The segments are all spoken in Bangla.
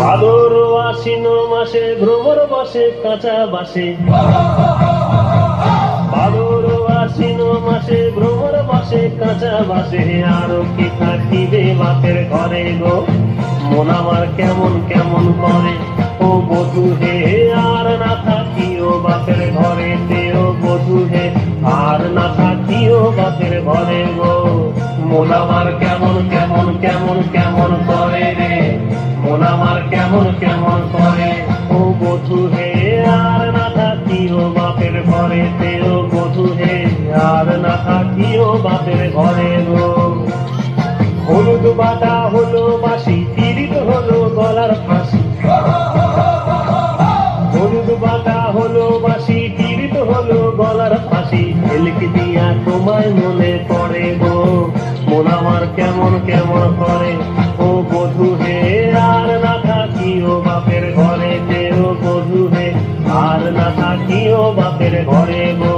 ভাদর আশ্বিন মাসে ভ্রমর বসে কাঁচা বাসে। ভাদর আশ্বিন মাসে, ভ্রমর বসে কাঁচা বাসে, আরও কি থাকিবে বাপের ঘরে গো? মন আমার কেমন কেমন করে? ও বধু হে, আর না থাকিও বাপের ঘরে ও বধু হে, আর না থাকিও বাপের ঘরে গো? মন আমার কেমন কেমন কেমন কেমন করে রে? মন আমার কেমন কেমন করে? ও বধু হে থাকিও ঘরে হলুদ বাটা হলো বাসি তিরিত হলো গলার ফাঁসি। হলুদ বাটা হলো বাসি তিরিত হলো গলার ফাঁসি। ঝেলকি দিয়া তোমায় মনে পড়ে গো। মন আমার কেমন কেমন করে। ও বধু হে, আর না থাকিও বাপের ঘরে ও বধু হে, আর না থাকিও বাপের ঘরে গো।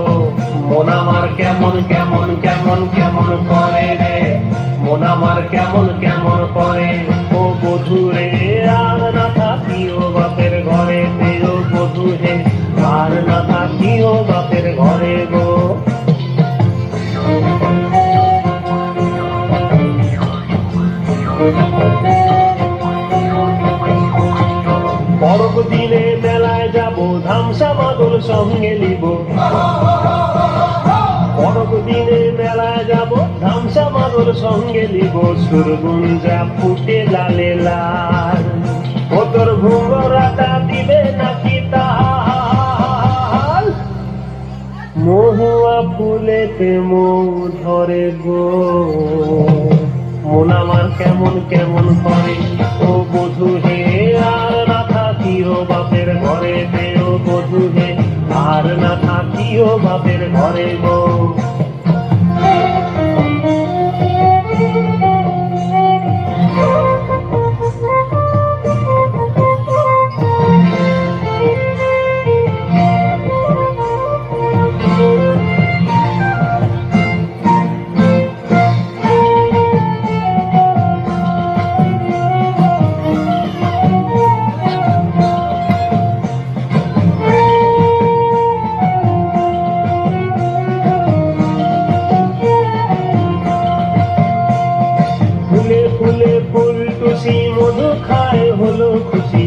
মন আমার কেমন কেমন করে রে? মন আমার কেমন কেমন করে? ও বধু রে, আর না থাকিও বাপের ঘরে ও বধু হে, আর না থাকিও বাপের ঘরে গো। দিনে মেলায় যাব, ধামসা বাদল সঙ্গে নিব। পরব দিনে মেলায় যাব বাদল সঙ্গে নিব সুরগুঞ্জা ফুটে লালে লাল। ও তোর ঘুমরাটা দিবে নাকি তাল মহুয়া ফুলেতে মৌ ধরে গো। মন আমার কেমন কেমন করে? ও বধু হে, আর না থাকিও বাপের ঘরে ও বধু হে, আর না থাকিও বাপের ঘরে গো। ফুলে ফুলে টুসি মধু খায়, হলো খুশি।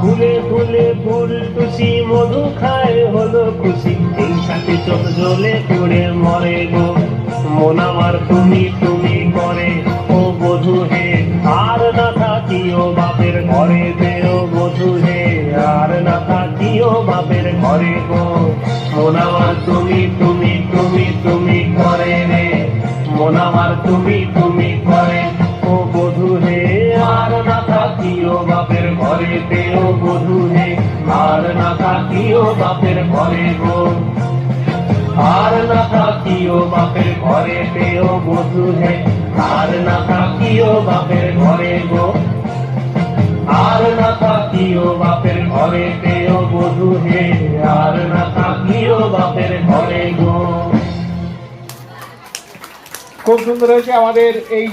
ফুলে ফুলে ফুল টুসি মধু খায়, হলো খুশি। এই সাথে চোখ জ্বলে পড়ে, মরে গো। মন আমার তুমি তুমি করে। ও বধু হে, আর না থাকিও বাপের ঘরে দেও বধু হে, আর না থাকিও বাপের ঘরে গো। মন আমার তুমি তুমি তুমি তুমি করে রে। মন আমার তুমি তুমি বাপের ঘরে গো। আর না থাকিও বাপের ঘরে পেও বধু হে আর না থাকিও বাপের ঘরে গো। আর না থাকিও বাপের ঘরে পেও বধু হে আর না থাকিও বাপের ঘরে গো। খুব সুন্দর হয়েছে আমাদের এই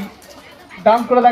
ডান্স করে দেখা।